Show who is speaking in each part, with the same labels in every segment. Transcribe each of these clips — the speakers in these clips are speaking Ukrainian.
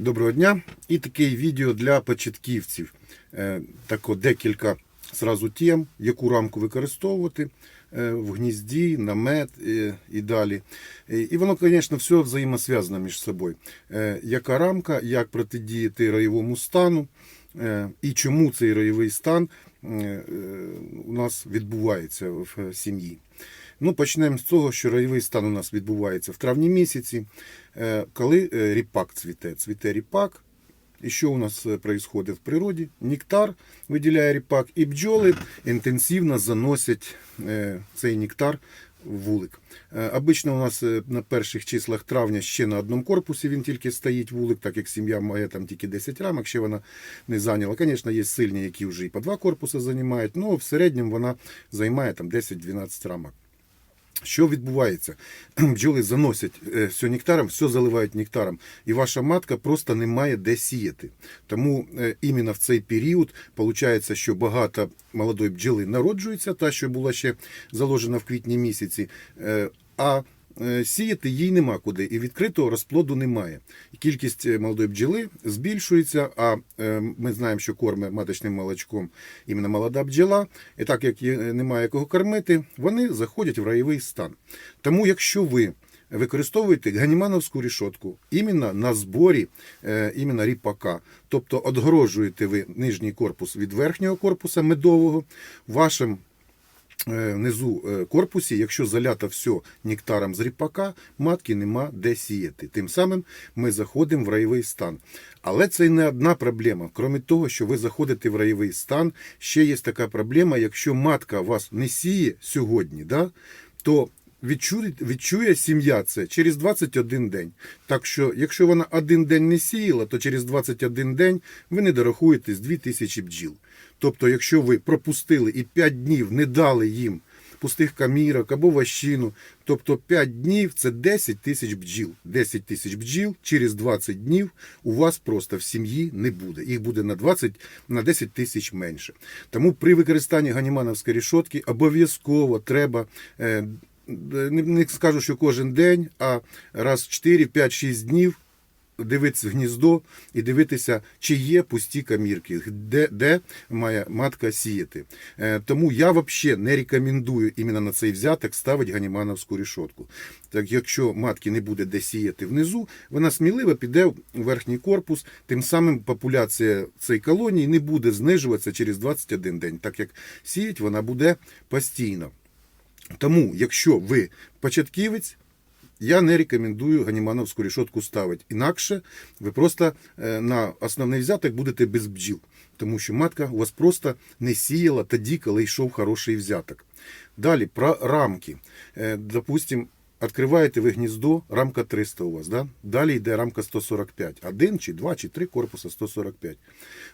Speaker 1: Доброго дня! І таке відео для початківців. Е, Тако декілька зразу тем, яку рамку використовувати е, в гнізді, намет е, і далі. І воно, звісно, все взаємосв'язано між собою. Яка рамка, як протидіяти роєвому стану і чому цей роєвий стан у нас відбувається в сім'ї. Ну, почнемо з того, що роєвий стан у нас відбувається в травні місяці, е, коли е, ріпак цвіте. Цвіте ріпак. І що у нас відбувається в природі? Нектар виділяє ріпак, і бджоли інтенсивно заносять е, цей нектар в вулик. Е, Обично у нас е, на перших числах травня ще на одному корпусі він тільки стоїть вулик, так як сім'я має там тільки 10 рамок, ще вона не зайняла. Звісно, є сильні, які вже і по два корпуси займають, але в середньому вона займає там 10-12 рамок. Що відбувається? Бджоли заносять е, все нектаром, все заливають нектаром, і ваша матка просто не має де сіяти. Тому е, іменно в цей період виходить, що багато молодої бджоли народжується, та що була ще заложена в квітні місяці. е, А сіяти їй нема куди, і відкритого розплоду немає. Кількість е, молодої бджоли збільшується, а е, ми знаємо, що корме маточним молочком іменно молода бджола, і так як немає кого кормити, вони заходять в раєвий стан. Тому, якщо ви використовуєте ганімановську рішотку іменно на зборі е, іменно ріпака, тобто отгороджуєте ви нижній корпус від верхнього корпуса медового, вашим е, внизу е, корпусі, якщо залято все нектаром з ріпака, матки нема де сіяти. Тим самим ми заходимо в раєвий стан. Але це не одна проблема. Крім того, що ви заходите в раєвий стан, ще є така проблема, якщо матка вас не сіє сьогодні, да, то відчує, відчує сім'я це через 21 день. Так що, якщо вона один день не сіяла, то через 21 день ви не дорахуєте з 2000 бджіл. Тобто, якщо ви пропустили і 5 днів не дали їм пустих камірок або ващину, тобто 5 днів це 10 тисяч бджіл. 10 тисяч бджіл через 20 днів у вас просто в сім'ї не буде. Їх буде на 20, на 10 тисяч менше. Тому при використанні ганімановської рішотки обов'язково треба. Е, не, скажу, що кожен день, а раз 4, 5, 6 днів дивитися гніздо і дивитися, чи є пусті камірки, де, де має матка сіяти. Е, тому я взагалі не рекомендую іменно на цей взяток ставити ганімановську рішотку. Так, якщо матки не буде де сіяти внизу, вона сміливо піде в верхній корпус, тим самим популяція цієї колонії не буде знижуватися через 21 день, так як сіять вона буде постійно. Тому, якщо ви початківець, я не рекомендую ганімановську рішотку ставити. Інакше ви просто е, на основний взяток будете без бджіл, тому що матка у вас просто не сіяла тоді, коли йшов хороший взяток. Далі про рамки. Е, Допустим, відкриваєте ви гніздо, рамка 300 у вас. Да? Далі йде рамка 145. Один чи два, чи три корпуса 145.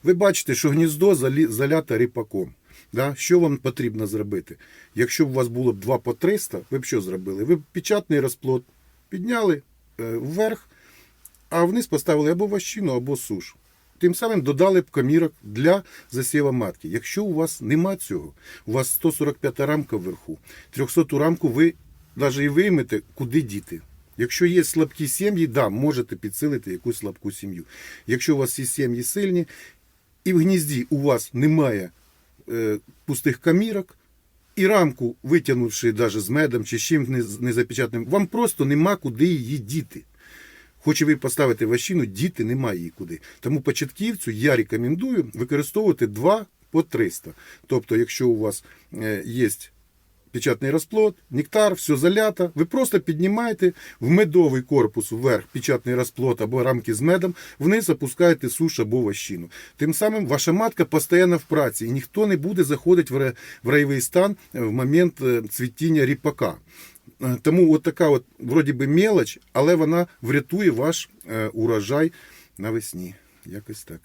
Speaker 1: Ви бачите, що гніздо залято ріпаком. Да? Що вам потрібно зробити? Якщо б у вас було б 2 по 300, ви б що зробили? Ви б печатний розплод підняли е, вверх, а вниз поставили або ващину, або суш. Тим самим додали б камірок для засіва матки. Якщо у вас нема цього, у вас 145 рамка вверху, 300 рамку ви навіть і виймете, куди діти. Якщо є слабкі сім'ї, да, можете підсилити якусь слабку сім'ю. Якщо у вас є сім'ї сильні, і в гнізді у вас немає пустих камірок, і рамку, витягнувши навіть з медом чи з чим не, не вам просто нема куди її діти. Хоч ви поставити ващину, діти немає її куди. Тому початківцю я рекомендую використовувати 2 по 300. Тобто, якщо у вас е, є печатний розплод, нектар, все залято, ви просто піднімаєте в медовий корпус вверх печатний розплод або рамки з медом, вниз опускаєте суш або ващину. Тим самим ваша матка постійно в праці, і ніхто не буде заходити в райовий стан в момент е, цвітіння ріпака. Е, Тому от така от, вроді би, мелоч, але вона врятує ваш е, урожай навесні. Якось так.